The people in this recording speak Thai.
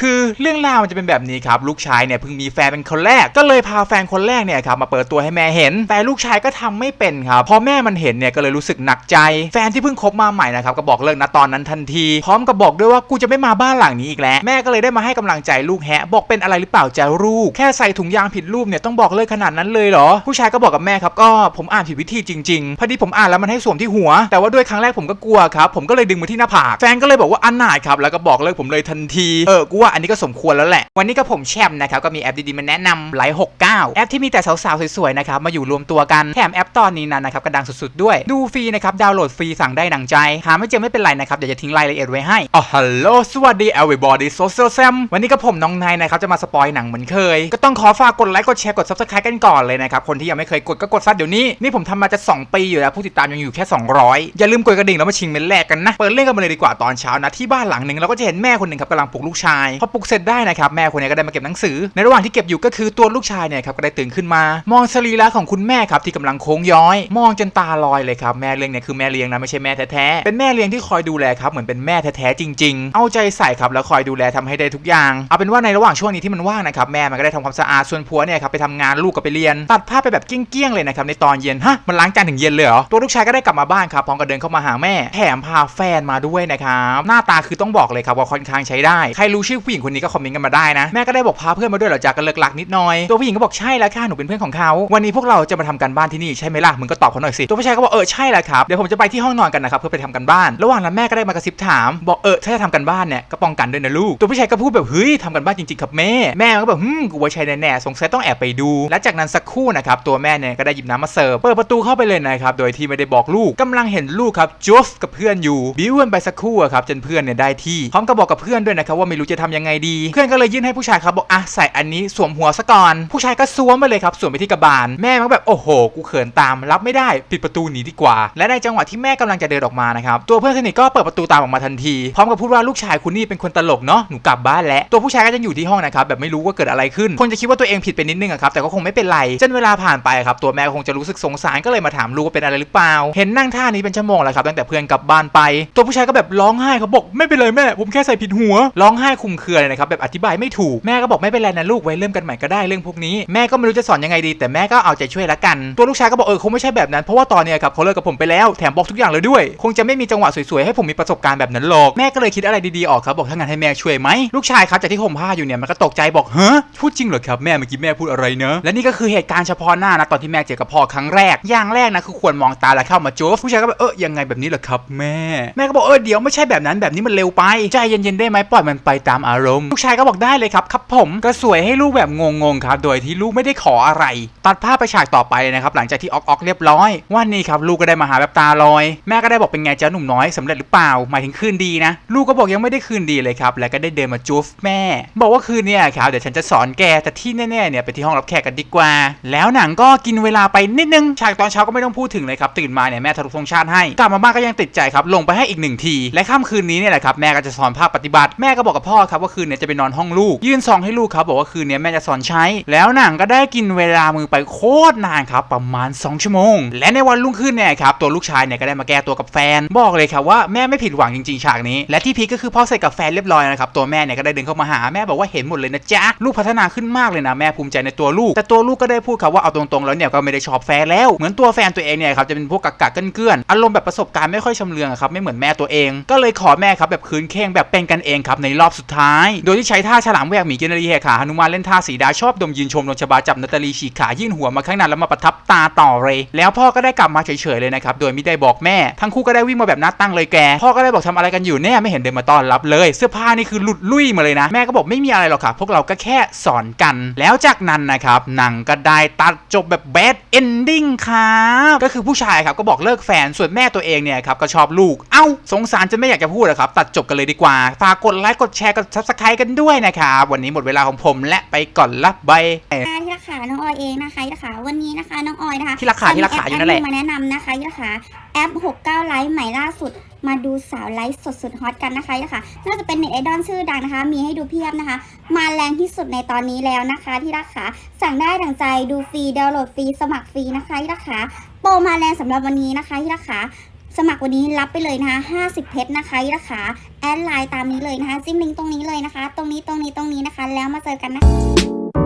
คือ เรื่องราวมันจะเป็นแบบนี้ครับลูกชายเนี่ยเพิ่งมีแฟนเป็นคนแรก ก็เลยพาแฟนคนแรกเนี่ยครับมาเปิดตัวให้แม่เห็น แต่ลูกชายก็ทำไม่เป็นครับพอแม่มันเห็นเนี่ยก็เลยรู้สึกหนักใจ แฟนที่เพิ่งคบมาใหม่นะครับก็บอกเลิกนะตอนนั้นทันที พร้อมกับบอกด้วยว่ากูจะไม่มาบ้านหลังนี้อีกแล้วแม่ก็เลยได้มาให้กำลังใจลูกแฮะ บอกเป็นอะไรหรือเปล่าจะลูก แค่ใส่ถุงยางผิดรูปเนี่ยต้องบอกเลิกขนาดนั้นเลยเหรอ ผู้ชายก็บอกกับแม่ครับก็ผมอ่านผิดวิธีจริงๆพอดีผมอ่านแล้วมันให้สวมที่หัว แต่ว่าด้วยครั้งแรกผมก็กลัวครับผมก็เลยดึงมาที่หน้าผากแฟนก็เลยบอกว่าอันหนาครับแล้วก็บอกเลิกผมเลยทันทีเออกูว่าอันนี้ก็สมควรแล้วแหละ วันนี้ก็ผมแชมป์นะครับ ก็มีแอปดีๆมาแนะนำไลท์69 แอปที่มีแต่สาวๆ สวยๆ นะครับ มาอยู่รวมตัวกัน แถมแอปตอนนี้นั้นะครับก็ดังสุดๆ ด้วย ดูฟรีนะครับ ดาวน์โหลดฟรีสั่งได้ดังใจ หาไม่เจอไม่เป็นไรนะครับ เดี๋ยวจะทิ้งรายละเอียดไว้ให้ อ๋อ ฮัลโหล สวัสดี everybody social sam วันนี้ก็ผมน้องนายนะครับ จะมาสปอยหนังเหมือนเคย ก็ต้องขอฝากกดไลค์ กดแชร์ กด subscribe กันก่อนเลยนะครับ คนที่ยังไม่เคยกดก็กดซัดเดี๋ยวนี้ นี่ผมทำมาจะ 2 ปีอยู่แล้ว ผู้ติดตามยังอยู่แค่ 200 อย่าลืมกดกระดิ่งแล้วมาชิงเมนแรกกันนะ เปิดเล่นกันมาเลยดีกว่าตอนเช้านะที่บ้านหลังหนึ่งเราก็จะเห็นแม่คนหนึ่งครับกำลังปลุกลูกชายพอปลุกเสร็จได้นะครับแม่คนนี้ก็ได้มาเก็บหนังสือ ในระหว่างที่เก็บอยู่ก็คือตัวลูกชายเนี่ยครับก็ได้ตื่นขึ้นมา มองสรีระของคุณแม่ครับที่กำลังโค้งย้อย มองจนตาลอยเลยครับแม่เลี้ยงเนี่ยคือแม่เลี้ยงนะไม่ใช่แม่แท้ๆเป็นแม่เลี้ยงที่คอยดูแลครับเหมือนเป็นแม่แท้ๆจริง ๆ เอาใจใส่ครับแล้วคอยดูแลทำให้ได้ทุกอย่าง เอาเป็นว่าในระหว่างช่วงนี้ที่มันว่างนะครับแม่มันก็ได้ทำความสะอาดส่วนผัวเนี่ยครับไปทำงานลูกก็ไปเรียน ตัดภาพไปแบบเกี้ยงๆเลยนะครับในตอนเย็นฮะมันล้างจานถึงเย็นเลยเหรอตัวลูกชายก็ได้กลับมาบ้านครับพร้อมกับเดินเข้ามาหาแม่แถมพาแฟนมาด้วยนะครับหน้าตาคือต้องบอกเลยครับว่าค่อนข้างใช้ได้ใครรู้ชื่อผู้หญิงคนนี้ก็คอมเมนต์กันมาได้นะ แม่ก็ได้บอกพาเพื่อนมาด้วยเหรอจากกันเลิกลักนิดหน่อย ตัวผู้หญิงก็บอกใช่แล้วค่ะหนูเป็นเพื่อนของเขาวันนี้พวกเราจะมาทำกันบ้านที่นี่ใช่ไหมล่ะมึงก็ตอบเขาหน่อยสิตัวผู้ชายก็บอกเออใช่แล้วครับเดี๋ยวผมจะไปที่ห้องนอนกันนะครับเพื่อไปทำกันบ้านระหว่างนั้นแม่ก็ได้มากระซิบถามบอกเออถ้าจะทำกันบ้านเนี่ยก็ป้องกันด้วยนะลูกตัวผู้ชายก็พูดแบบเฮ้ยทำกันบ้านจริงๆครับแม่แม่ก็แบบฮึมกูว่าใช่แน่ๆสงสัยต้องแอบไปดู และจากนั้นสักครู่นะครับตัวแม่เนี่ยก็ได้หยิบน้ำมาเสิร์ฟเปิดประตูเข้าไปเลยนะครับโดยที่ไม่ได้บอกลูกกำลังเห็นลูกครับจูฟกับเพื่อนอยู่บิ้วกันไปสักครู่ครับจนเพื่อนเนี่ยได้ที่พร้อมกับบอกกับเพื่อนด้วยนะครับว่าไม่รู้จะทำยังไงดีเพื่อนก็เลยยื่นให้ผู้ชายครับบอกอะใส่อันนี้สวมหัวซะก่อน ผู้ชายก็สวมไปเลยครับสวมไปที่กระบาล แม่มันก็แบบโอ้โห กูเขินตามรับไม่ได้ปิดประตูหนีดีกว่า และในจังหวะที่แม่กำลังจะเดินออกมานะครับตัวเพื่อนสนิทก็เปิดประตูตามออกมาทันทีพร้อมกับพูดว่าลูกชายคุณนี่เป็นคนตลกเนาะหนูกลับบ้านแล้วตัวผู้ชายก็จะอยู่ที่ห้องนะครับแบบไม่รู้ว่าเกิดอะไรขึ้นคนจะคิดว่าตัวเองผิดไปนิดนึงครับแต่ก็คงไม่เป็นไรจนเวลาผ่านไปครับตัวแม่ก็คงจะรู้สึกสงสารก็เลยมาถามลูกว่าเป็นอะไรหรือเปล่า เห็นนั่งท่านี้เป็นชั่วโมงแล้วครับตั้งแต่เพื่อนกลับบ้านไป ตัวผู้ชายก็แบบร้องไห้เขาบอกไม่เป็นไรแม่ผมแค่ใส่ผิดหัวร้องไห้คุมเคือเลยนะครับแบบอธิบายไม่ถูกแม่ก็บอกไม่เป็นไรนะลูกไว้เริ่มกันใหม่ก็ได้เรื่องพวกนี้แม่ก็ไม่รู้จะสอนยังไงดี แต่แม่ก็เอาใจช่วยละกัน ตัวลูกชายก็บอกเออคงไม่ใช่แบบนั้นเพราะว่าตอนเนี้ยครับเขาเลิกกับผมไปแล้วแถมบอกทุกอย่างเลยด้วย คงจะไม่มีจังหวะสวยๆให้ผมมีประสบการณ์แบบนั้นหรอกแม่ก็เลยคิดอะไรดีๆออกครับบอกถ้างั้นให้แม่ช่วยไหมลูกชายครับจากที่ห่มผ้าอยู่เนี่ยมันก็ตกใจบอกเฮ้พูดจริงเหรอครับแม่เมื่อกี้แม่พูดอะไรเนอะและนี่ก็คือเหตุการณ์เฉพาะหน้านะตอนที่แม่เจอกับพ่อครั้งแรกอย่างแรกนะคือควรมองตาแล้วเข้ามาจูบผู้ชายก็แบบเออยังไงแบบนี้เหรอครับแม่แม่ก็บอกเออเดี๋ยวไม่ใช่แบบนั้นแบบนี้มันเร็วไปใจเย็นๆได้ไหมปล่อยมันไปตามอารมณ์ลูกชายก็บอกได้เลยครับครับผมก็สวยให้ลูกแบบงงๆครับ โดยที่ลูกไม่ได้ขออะไร ตัดภาพไปฉากต่อไปนะครับหลังจากที่ออกออกเรียบร้อยว่านี่ครับลูกก็ได้มาหาแบบตาลอย แม่ก็ได้บอกเป็นไงเจ้าหนุ่มน้อยสำเร็จหรือเปล่าหมายถึงคืนดีนะ ลูกก็บอกยังไม่ได้คืนดีเลยครับแล้วก็ได้เดินมาจูฟแม่ บอกว่าคืนเนี้ครับเดี๋ยวฉันจะสอนแกแต่ที่แน่ๆเนี่ยไปที่ห้องรับแขกกันดีกว่า แล้วหนังก็กินเวลาไปนิดนึงฉากตอนเช้าก็ไม่ต้องพูดถึงเลยครับตื่นมาเนี่ยแม่ทะลุธงชาติให้กลับมาบ้านก็ยังติดใจครับลงไปให้อีกหนึ่งทีและค่ำคืนนี้เนี่ยแหละครับแม่ก็จะสอนภาพปฏิบัติแม่ก็บอกกับพ่อครับว่าคืนเนี้จะไปนอนห้องลูก ยื่นซองให้ลูกครับบอกว่าคืนนี้แม่จะสอนใช้ แล้วหนังก็ได้กินเวลามือไปโคตรนานครับประมาณ 2 ชั่วโมง และในวันรุ่งขึ้นเนี่ยครับตัวลูกชายเนี่ยก็ได้มาแก้ตัวกับแฟน บอกเลยครับว่าแม่ไม่ผิดหวังจริงๆฉากนี้ และที่พีคก็คือพ่อเสร็จกับแฟนเรียบร้อยนะครับตัวแม่เนี่ยก็ได้เดินเข้ามาหาแม่บอกว่าเห็นหมดเลยนะจ๊ะลูกพัฒนาขึ้นมากเลยนะแม่ภูมิใจในตัวลูก แต่ตัวลูกก็ได้พูดครับว่าเอาตรงๆแล้วเนี่ยก็ไม่ได้ชอบแฟนแล้วเหมือนตัวแฟนตัวเองเนี่ยครับจะเป็นพวกกักกักเกื้อนอารมณ์แบบประสบการณ์ไม่ค่อยชำเลืองครับไม่เหมือนแม่ตัวเอง ก็เลยขอแม่ครับแบบคืนเค้งแบบเป็นกันเองครับในรอบสุดท้ายโดยที่ใช้ท่าฉลามแหวกหมีกินรีแหกขาหนุมานเล่นท่าสีดาชอบดมยืนชมโดนชบาจับนาตาลีฉีกขายื่นหัวมาข้างหน้าแล้วมาประทับตาต่อเลย แล้วพ่อก็ได้กลับมาเฉยๆเลยนะครับโดยไม่ได้บอกแม่ ทั้งคู่ก็ได้วิ่งมาแบบน้าตั้งเลยแก พ่อก็ได้บอกทำอะไรกันอยู่แน่ไม่เห็นเดินมาต้อนรับเลย เสื้อผ้านี่คือหลุดลุ่ยมาเลยนะ แม่ก็บอกไม่มีอะไรหรอกค่ะพวกเราก็แค่สอนกัน แล้วจากนั้นนะครับหนังก็ได้ตัดจบแบบแบดเอนดิ้งครับก็คือผู้ชายครับก็บอกเลิกแฟนส่วนแม่ตัวเองเนี่ยครับก็ชอบลูกเอ้าสงสารจะไม่อยากจะพูดนะครับตัดจบกันเลยดีกว่าฝากกดไลค์กดแชร์กดซับสไครกันด้วยนะครับ วันนี้หมดเวลาของผมและไปก่อนละบายค่ะที่รักขาน้องออยเองนะคะที่รักขาวันนี้นะคะน้องออยนะคะที่รักขาที่รักขาอยู่นั่นแหละแอปมาแนะนำนะคะที่รักขาแอป 69 ไลฟ์ใหม่ล่าสุด มาดูสาวไลฟ์สดสุดฮอตกันนะคะที่รักขาน่าจะเป็นเน็ตไอดอลชื่อดังนะคะ มีให้ดูเพียบนะคะ มาแรงที่สุดในตอนนี้แล้วนะคะที่รักขาสั่งได้ดังใจดูฟรีดาวน์โหลดฟรีสมัครฟรีนะคะที่รักขาโปรมาแรงสำหรับวันนี้นะคะที่รักขา สมัครวันนี้รับไปเลยนะคะ 50 เพชรนะคะนะคะแอดไลน์ตามนี้เลยนะคะ จิ้มลิงก์ตรงนี้เลยนะคะ ตรงนี้ตรงนี้ตรงนี้นะคะ แล้วมาเจอกันนะคะ